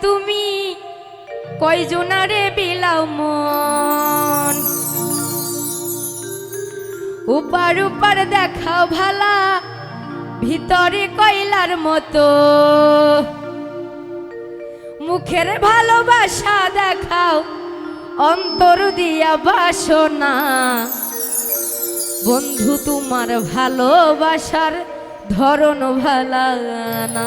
তুমি কয়জনারে বিলাও মন? উপার উপার দেখাও ভালা, ভিতরে কয়লার মতো। মুখের ভালোবাসা দেখাও, অন্তর দিয়া বাসনা। বন্ধু, তোমার ভালোবাসার ধরন ভালানা।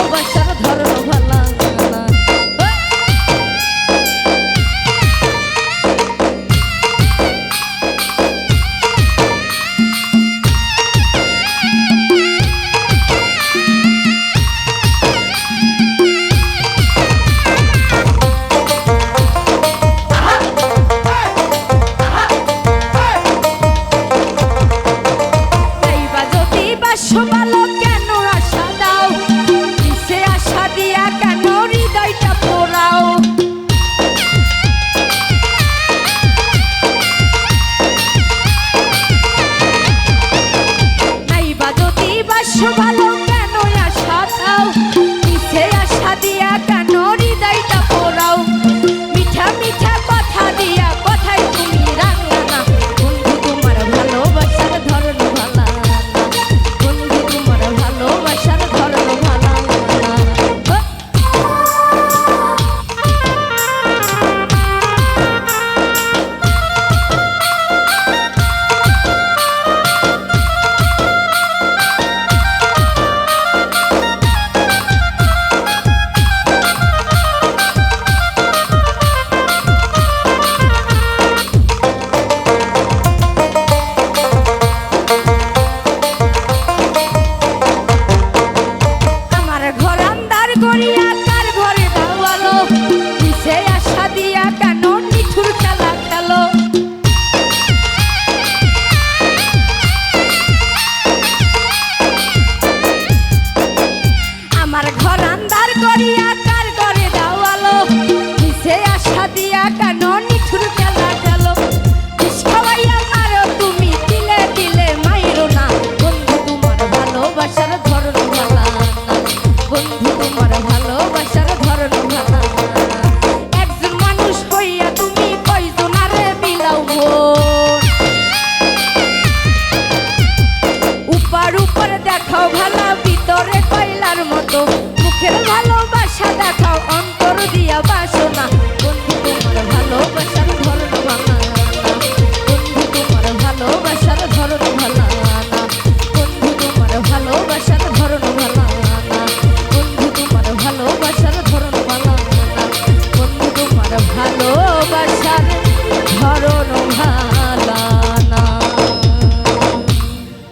ভালোবাসা your body. দেখাও ভালা ভিতরে কয়লার মতো। মুখের ভালোবাসা দেখাও অন্তর দিয়া বাসনা।